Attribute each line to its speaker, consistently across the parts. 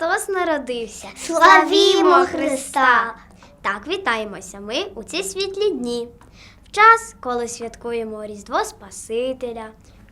Speaker 1: Христос народився.
Speaker 2: Славімо Христа!
Speaker 1: Так, вітаємося ми у ці світлі дні. В час, коли святкуємо Різдво Спасителя,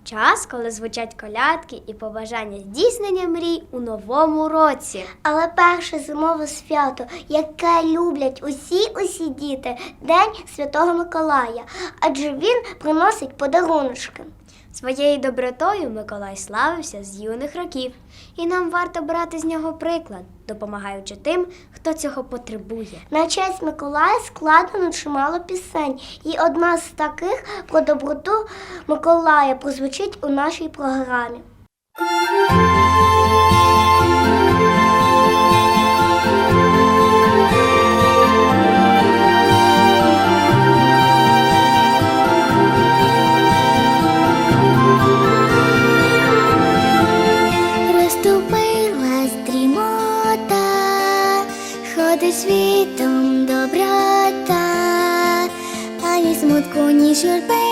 Speaker 1: в час, коли звучать колядки і побажання здійснення мрій у новому році.
Speaker 2: Але перше зимове свято, яке люблять усі усі діти, День Святого Миколая, адже він приносить подаруночки.
Speaker 1: Своєю добротою Миколай славився з юних років, і нам варто брати з нього приклад, допомагаючи тим, хто цього потребує.
Speaker 2: На честь Миколая складено чимало пісень, і одна з таких про доброту Миколая прозвучить у нашій програмі. Журби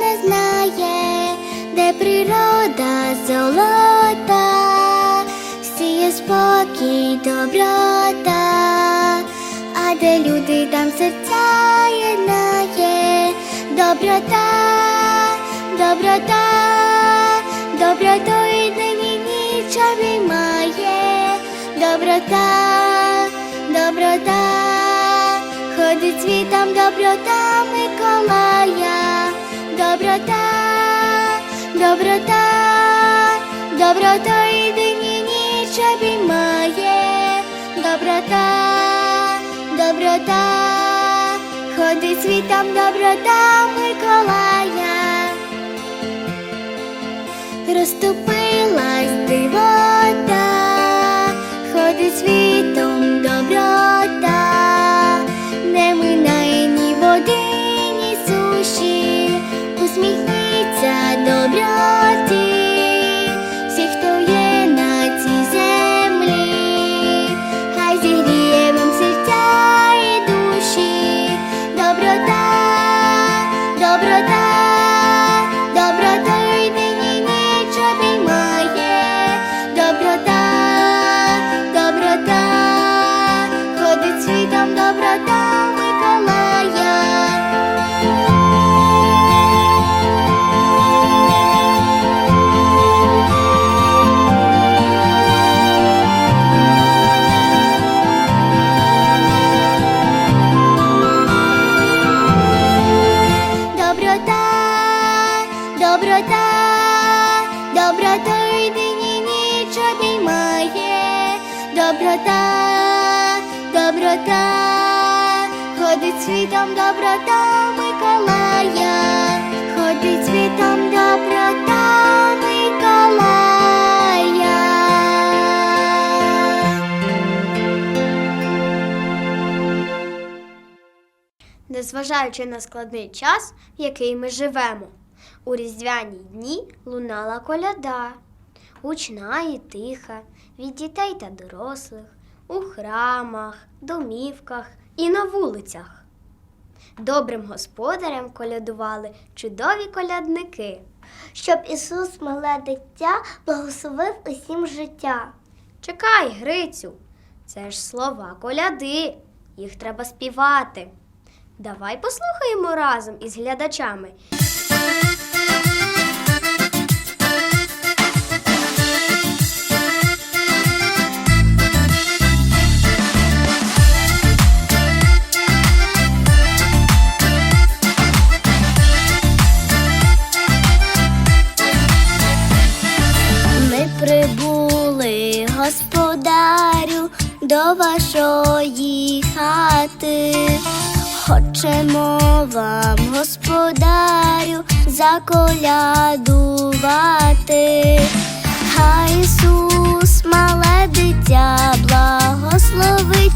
Speaker 2: не знає, де природа золота, сіє спокій, доброта, а де люди там серця єднає, доброта, доброта, доброту і день і ніч доброта, доброта, ходить світом доброта Миколая, доброта, доброта, доброта і день ніч обіймає, доброта, доброта, ходить світом доброта Миколая. Розступилась дивота, ходить світом доброта, доброта й ніч обіймає, доброта, доброта, ходить світом доброта Миколая, ходить світом доброта Миколая.
Speaker 1: Незважаючи на складний час, в який ми живемо, у різдвяні дні лунала коляда, гучна і тиха від дітей та дорослих, у храмах, домівках і на вулицях. Добрим господарям колядували чудові колядники.
Speaker 2: щоб Ісус, мале дитя, благословив усім життя.
Speaker 1: Чекай, Грицю, це ж слова коляди, їх треба співати. Давай послухаємо разом із глядачами.
Speaker 2: Хочемо вам, господарю, заколядувати. Хай Ісус, мале дитя, благословить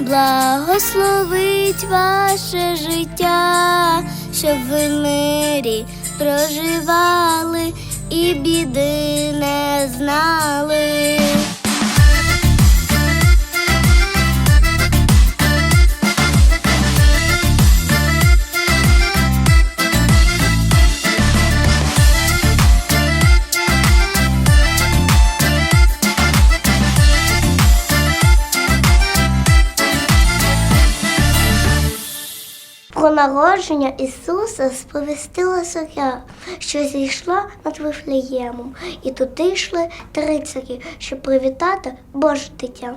Speaker 2: благословить ваше життя, щоб ви мирі проживали і біди не знали.
Speaker 1: Про народження Ісуса сповістила зоря, що зійшла над Вифлеємом, і туди йшли трицарі, щоб привітати Боже дитя.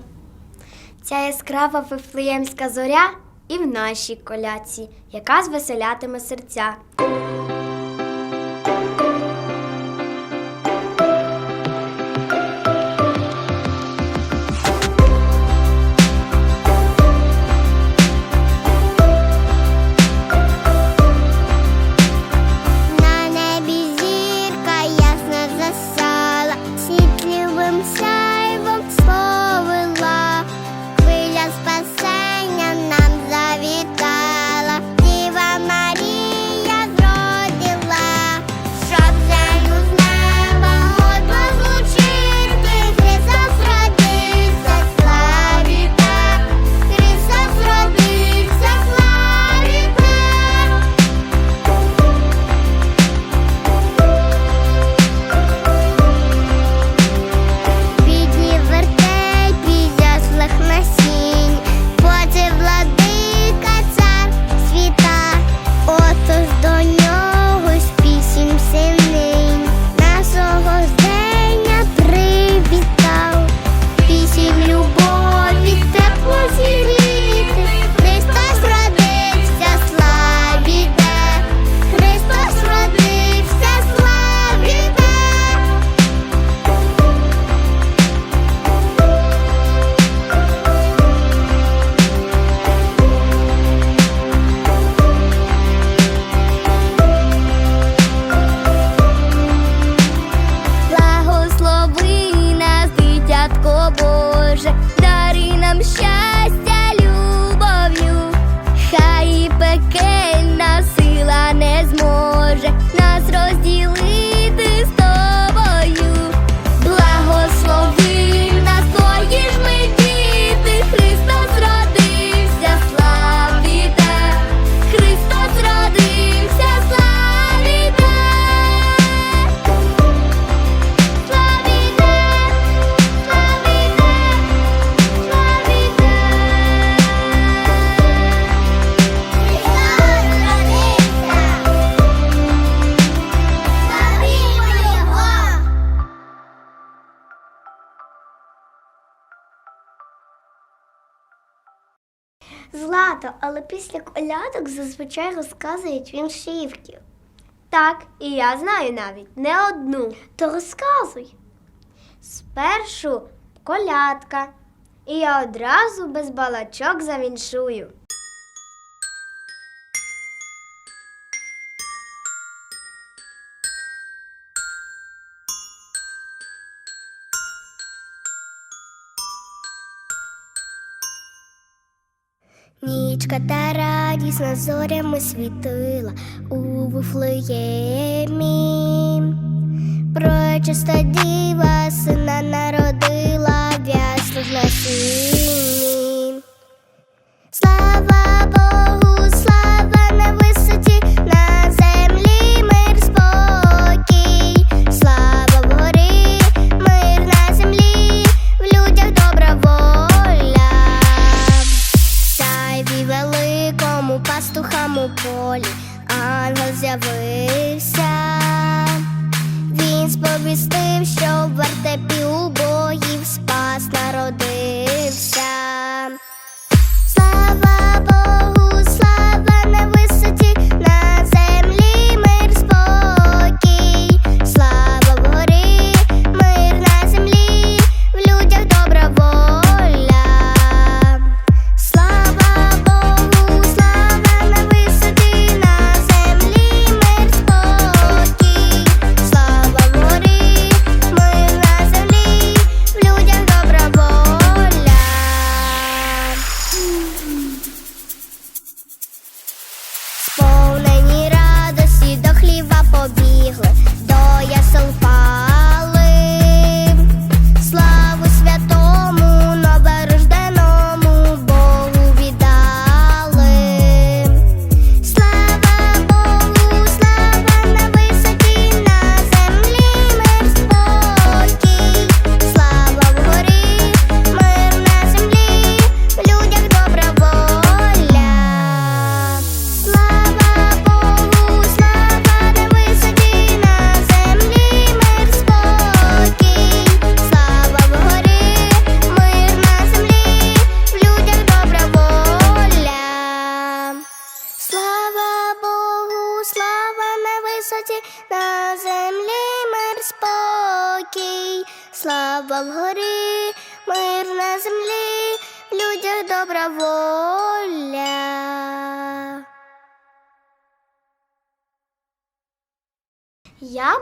Speaker 2: Ця яскрава вифлеємська зоря і в нашій коляці, яка звеселятиме серця.
Speaker 1: багато, але після колядок зазвичай розказують віншівки.
Speaker 2: Так, і я знаю навіть не одну.
Speaker 1: То розказуй.
Speaker 2: Спершу колядка, і я одразу без балачок завіншую.
Speaker 3: Нічка та радість над зорями світила у вуфлеємі. Прочиста діва сина народила, в'ясну
Speaker 2: гласила.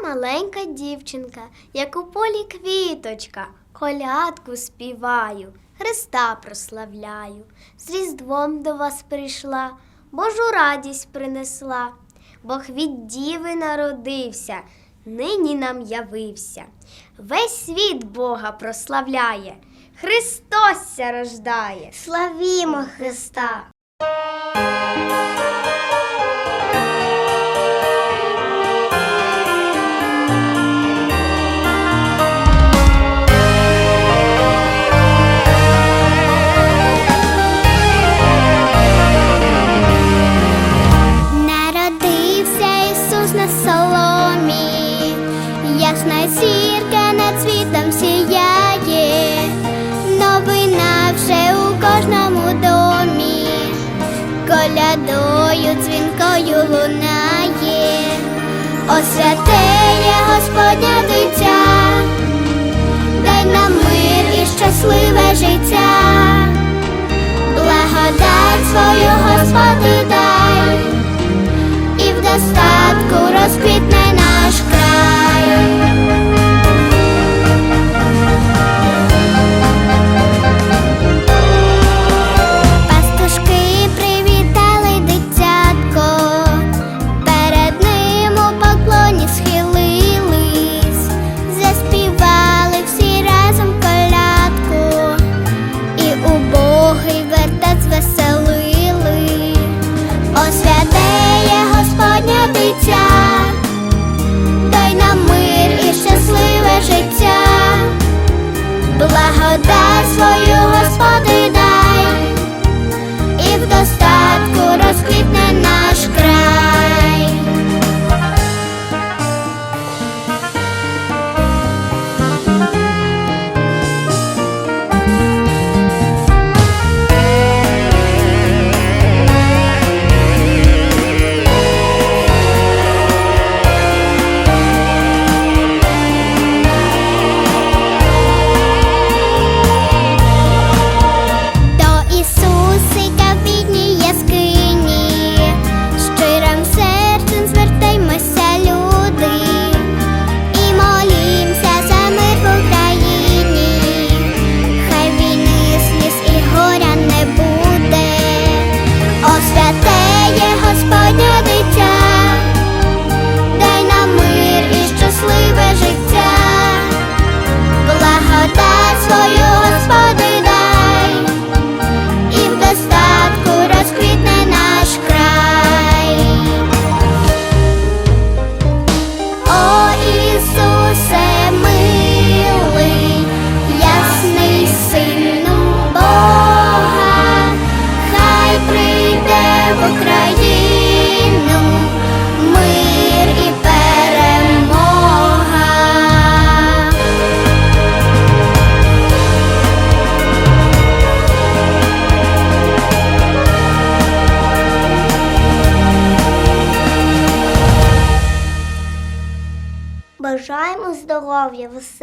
Speaker 2: маленька дівчинка, як у полі квіточка, колядку співаю, Христа прославляю, з різдвом до вас прийшла, Божу радість принесла, Бог від діви народився, нині нам явився. Весь світ Бога прославляє, Христосся рождає,
Speaker 3: славімо Христа! лунає, О, Господня дитя, дай нам мир і щасливе життя, благодать свою Господи дай, і в достатку розквітне наш край.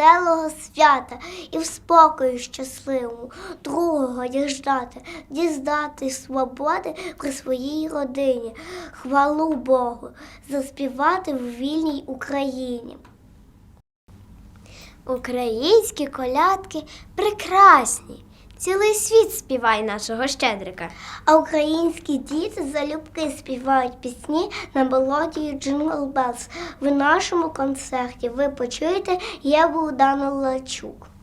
Speaker 2: Веселого свята і в спокою щасливому, другого діждати, дізнати свободи при своїй родині, хвалу Богу, заспівати в вільній Україні.
Speaker 3: Українські колядки прекрасні. Цілий світ співає нашого щедрика.
Speaker 2: А українські діти залюбки співають пісні на мелодію Джингл Белс. В нашому концерті ви почуєте Єву Дану Лачук.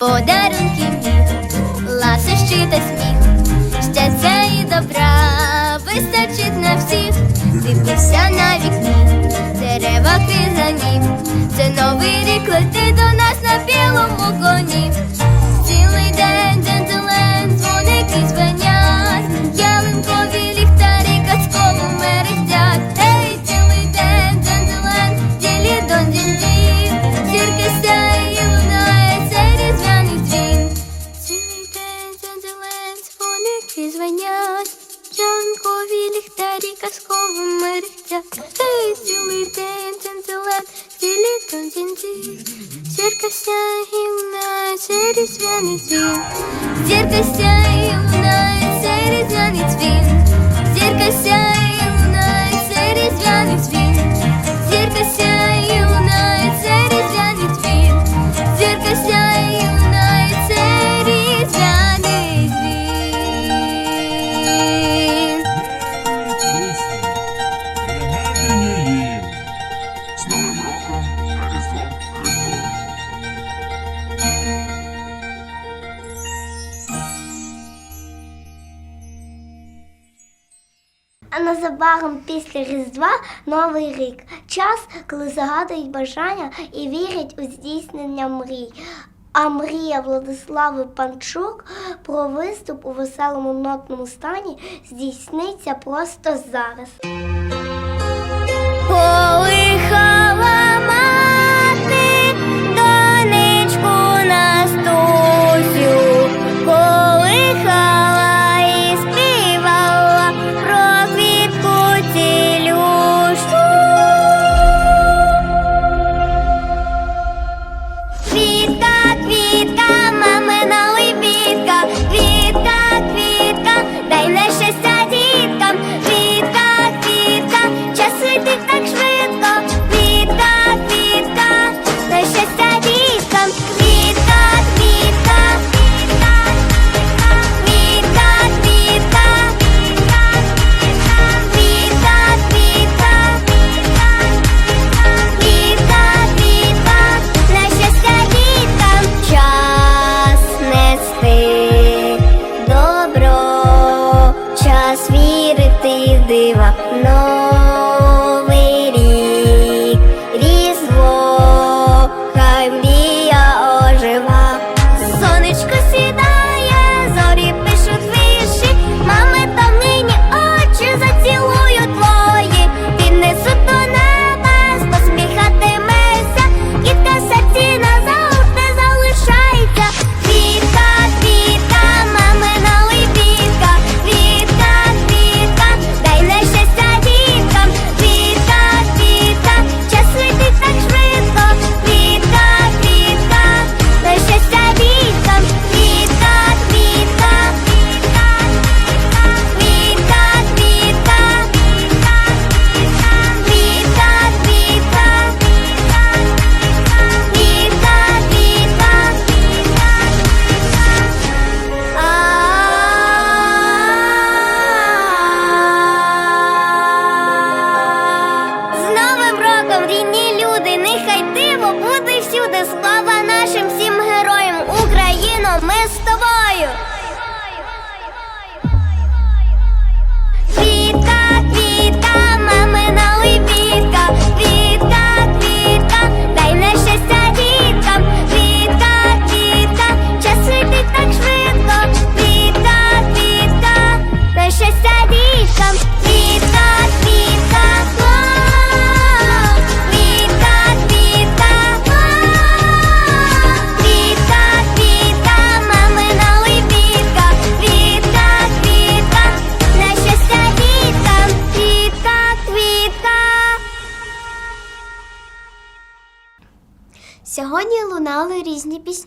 Speaker 3: Подарунки міг, ласощі та сміх, щастя і добра вистачить на всіх. Дивися на вікні, дерева кризані, це новий рік лети до нас на білому коні. Цілий день дзензелен, дзвоники звенять, лунає, цей різдвяний дзвін. Зірка сяє і лунає, цей різдвяний дзвін.
Speaker 2: Новий рік. Час, коли загадують бажання і вірять у здійснення мрій. А мрія Владислави Панчук про виступ у веселому нотному стані здійсниться просто зараз.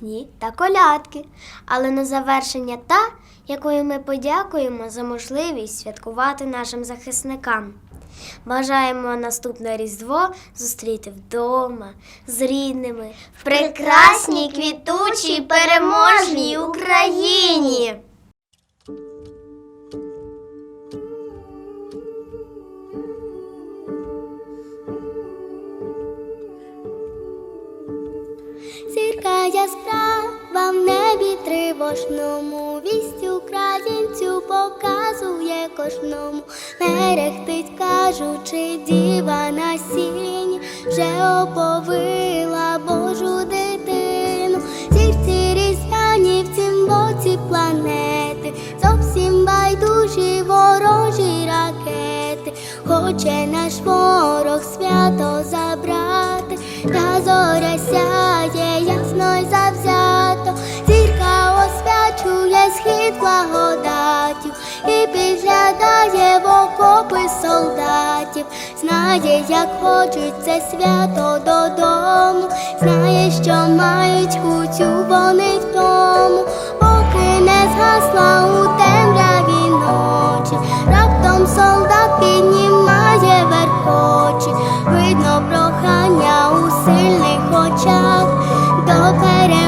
Speaker 3: Пісні та колядки, але на завершення та, якою ми подякуємо за можливість святкувати нашим захисникам. Бажаємо наступне Різдво зустріти вдома з рідними в прекрасній квітучій переможній Україні.
Speaker 2: Тривожному, вість українцю показує кожному. Мерехтить, кажучи, діва на сіні, вже оповила Божу дитину. Зірці різдвяні в цім боці планети, зовсім байдужі ворожі ракети. Хоче наш ворог свято забрати, та зоря сяє ясно й завзято, схід благодаттю і підглядає в окопи солдатів, знає, як хочуть це свято додому, знає, що мають кутю вони в тому, поки не згасла у темряві ночі, раптом солдат піднімає верхочі, видно прохання у сильних очах, до перемоги